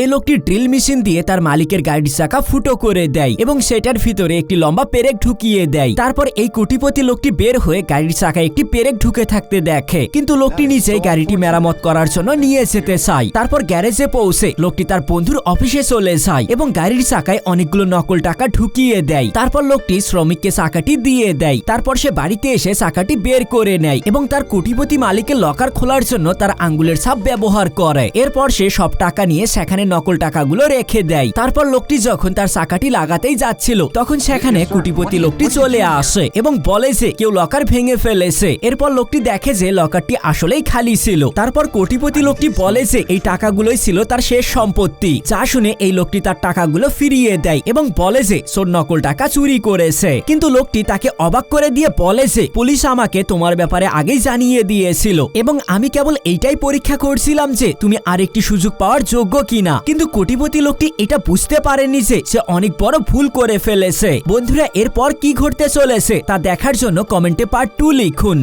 এই লোকটি drill machine দিয়ে তার মালিকের গাড়ির চাকা ফুটো করে দেয় এবং সেটার ভিতরে একটি লম্বা পেরেক ঢুকিয়ে দেয়। তারপর এই কোটিপতি লোকটি বের হয়ে গাড়ির চাকায় একটি পেরেক ঢুকে থাকতে দেখে। কিন্তু লোকটি নিজেই গাড়িটি মেরামত করার জন্য নিয়ে যেতে চায়। তারপর গ্যারেজে পৌঁছে লোকটি তার বন্ধুর অফিসে চলে যায় এবং গাড়ির চাকায় অনেকগুলো নকল টাকা ঢুকিয়ে দেয়। তারপর লোকটি শ্রমিককে চাকাটি দিয়ে দেয়। তারপর সে বাড়িতে এসে চাকাটি বের করে নেয় এবং তার কোটিপতি মালিকের লকার খোলার জন্য তার আঙ্গুলের ছাপ ব্যবহার করে। এরপর সে সব টাকা নিয়ে সেখানে নকল টাকাগুলো রেখে দেয়। তারপর লোকটি যখন তার চাকাটি লাগাতেই যাচ্ছিল, তখন সেখানে কোটিপতি লোকটি চলে আসে এবং বলে যে, কেউ লকার ভেঙে ফেলেছে। এরপর লোকটি দেখে যে, লকারটি আসলেই খালি ছিল। তারপর কোটিপতি লোকটি বলে যে, এই টাকাগুলোই ছিল তার শেষ সম্পত্তি। যা শুনে এই লোকটি তার টাকাগুলো ফিরিয়ে দেয় এবং বলে যে, সোর নকল টাকা চুরি করেছে। কিন্তু লোকটি তাকে অবাক করে দিয়ে বলে যে, পুলিশ আমাকে তোমার ব্যাপারে আগেই জানিয়ে দিয়েছিল এবং আমি কেবল এইটাই পরীক্ষা করছিলাম যে, তুমি আরেকটি সুযোগ পাওয়ার যোগ্য কিনা। কিন্তু কোটিপতি লোকটি এটা বুঝতে পারেনি যে সে অনেক বড় ভুল করে ফেলেছে। বন্ধুরা, এরপর কি ঘটতে চলেছে তা দেখার জন্য কমেন্টে পার্ট টু লিখুন।